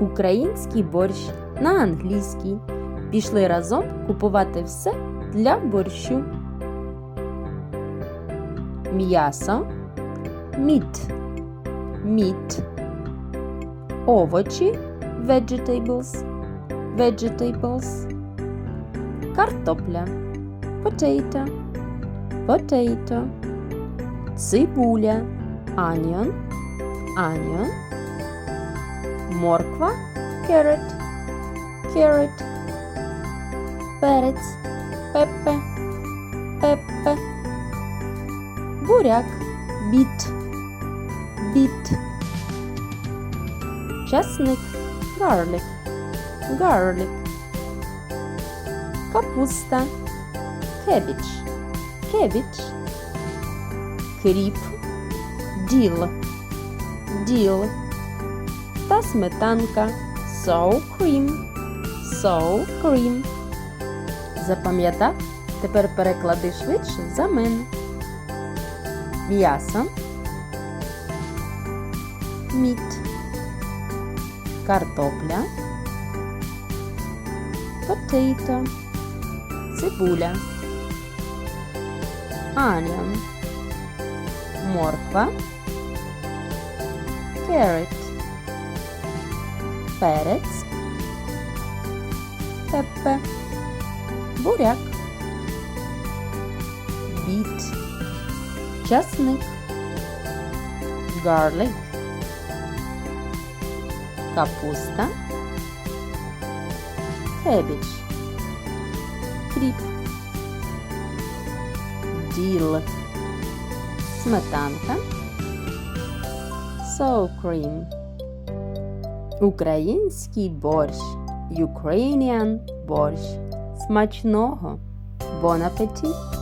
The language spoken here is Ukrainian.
Український борщ на англійський. Пішли разом купувати все для борщу. М'ясо, міт, міт, овочі, vegetables, vegetables, картопля, potato, potato, цибуля, onion, onion, морква, carrot, carrot, перець, пепе, пепе, буряк, біт, біт, часник, garlic, garlic, капуста, cabbage, cabbage, кріп, діл, діл та сметанка. Sour cream, sour cream. Запам'ятав? Тепер переклади швидше за мене. М'ясо, міт, картопля, potato, цибуля, onion, морква, carrot, перець, пепе, буряк, біт, часник, garlic, капуста, кебіч, кріп, діл, сметанка, sour cream. Український борщ. Ukrainian борщ. Смачного. Bon appetit!